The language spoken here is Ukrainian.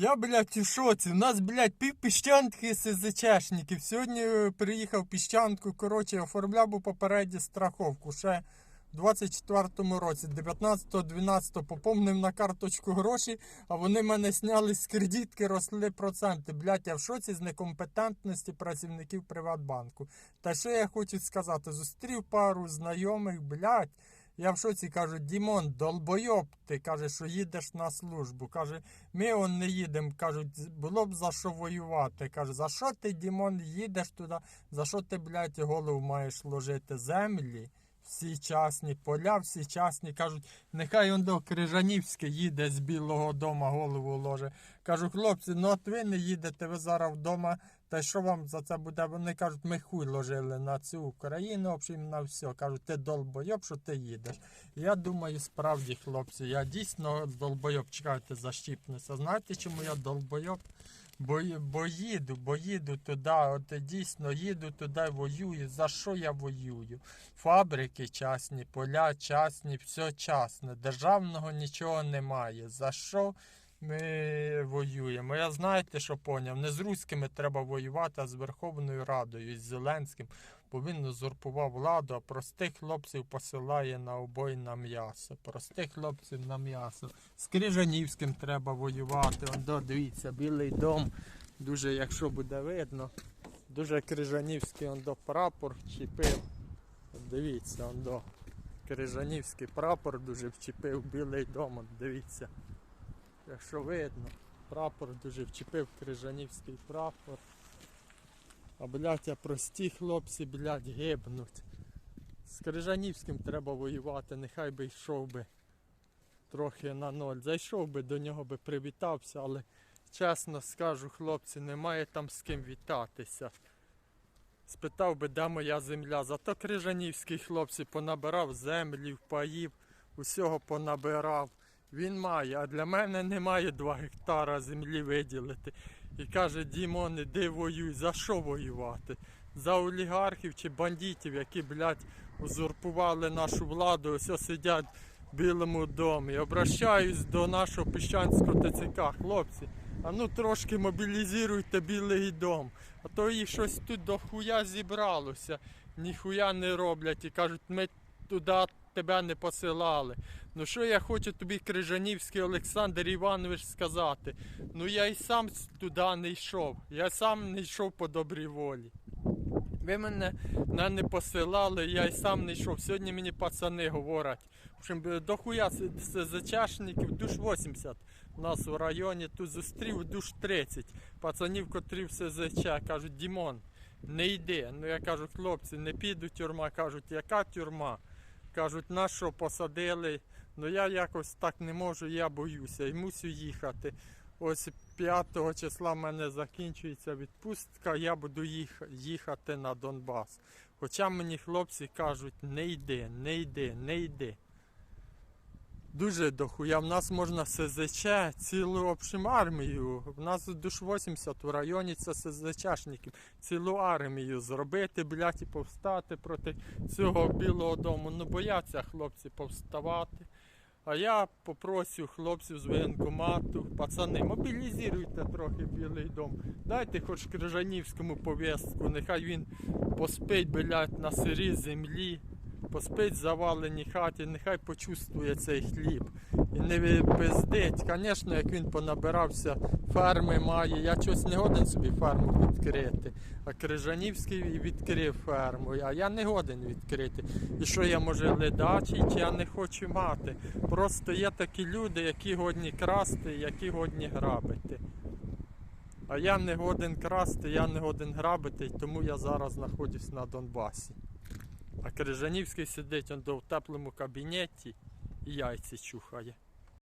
Я, блядь, у шоці. У нас, блядь, пів піщанки СЗЧшників. Сьогодні е, приїхав піщанку, коротше, оформляв у попередню страховку. Ще в 24-му році, 19-12 поповнив на карточку гроші, а вони мене сняли з кредитки, росли проценти. Блядь, я в шоці з некомпетентності працівників Приватбанку. Та що я хочу сказати? Зустрів пару знайомих, блядь. Я в шоці кажу, Дімон, долбойоб, ти каже, що їдеш на службу. Каже, ми он не їдемо. Кажуть, було б за що воювати. Каже, за що ти, Дімон, їдеш туди? За що ти, блядь, голову маєш ложити землі? Всі частні поля, всі частні. Кажуть, нехай он до Крижанівське їде з Білого дома голову ложе. Кажу, хлопці, ну от ви не їдете, ви зараз вдома. Та що вам за це буде? Вони кажуть, ми хуй ложили на цю Україну, общем, на все. Кажуть, ти долбойоб, що ти їдеш. Я думаю, справді, хлопці, я дійсно долбойоб, чекайте, защіпнуся. Знаєте, чому я долбойоб? Бо, бо їду, бо їду туди, от дійсно їду туди, воюю. За що я воюю? Фабрики частні, поля частні, все частне. Державного нічого немає. За що ми воюємо? Я знаєте, що поняв? Не з руськими треба воювати, а з Верховною Радою, з Зеленським. Бо він узурпував владу, а простих хлопців посилає на обой на м'ясо. Простих хлопців на м'ясо. З Крижанівським треба воювати. Он дивіться, білий дом. Дуже, якщо буде видно, дуже Крижанівський он до прапор вчепив. От Дивіться, он до Крижанівський прапор дуже вчепив білий дом. От Дивіться. Якщо видно, прапор дуже вчепив Крижанівський прапор. А блядь, а прості хлопці, блядь, гибнуть. З Крижанівським треба воювати, нехай би йшов би трохи на ноль. Зайшов би до нього би привітався, але чесно скажу, хлопці, немає там з ким вітатися. Спитав би, де моя земля. Зато Крижанівський хлопці понабирав землі, паїв, усього понабирав. Він має, а для мене немає 2 гектара землі виділити. І каже, Дімон, іди воюй. За що воювати? За олігархів чи бандитів, які, блядь, узурпували нашу владу, ось сидять в Білому домі. Обращаюсь до нашого піщанського ТЦК, хлопці. А ну трошки мобілізуйте білий дом. А то їх щось тут до хуя зібралося. Ніхуя не роблять і кажуть, ми туди тебе не посилали. Ну що я хочу тобі, Крижанівський Олександр Іванович, сказати? Ну я і сам туди не йшов. Я сам не йшов по добрій волі. Ви мене не, посилали, я й сам не йшов. Сьогодні мені пацани говорять. В общем, до хуя зачашників, душ 80 у нас в районі, тут зустрів душ 30. Пацанів, котрі в СЗЧ, кажуть, Дімон, не йди. Ну я кажу, хлопці, не піду тюрма. Кажуть, яка тюрма? Кажуть, на що посадили. Ну я якось так не можу, я боюся і мусю їхати. Ось 5 числа в мене закінчується відпустка, я буду їхати на Донбас. Хоча мені хлопці кажуть, не йди, не йди, не йди. Дуже дохуя. В нас можна СЗЧ, цілу в общем, армію. В нас душ 80 в районі це СЗЧшників. Цілу армію зробити, блядь, і повстати проти цього білого дому. Ну бояться хлопці повставати. А я попросив хлопців з воєнкомату, пацани, мобілізуйте трохи білий дом. Дайте хоч Крижанівському повістку, нехай він поспить, блядь, на сирій землі, поспить в заваленій хаті, нехай почувствує цей хліб. І не пиздить. Звісно, як він понабирався, ферми має. Я щось не годен собі ферму відкрити. А Крижанівський відкрив ферму, а я не годен відкрити. І що я може ледачий, чи я не хочу мати. Просто є такі люди, які годні красти, які годні грабити. А я не годен красти, я не годен грабити, тому я зараз знаходжусь на Донбасі. А Крижанівський сидить он до в теплому кабінеті і яйці чухає.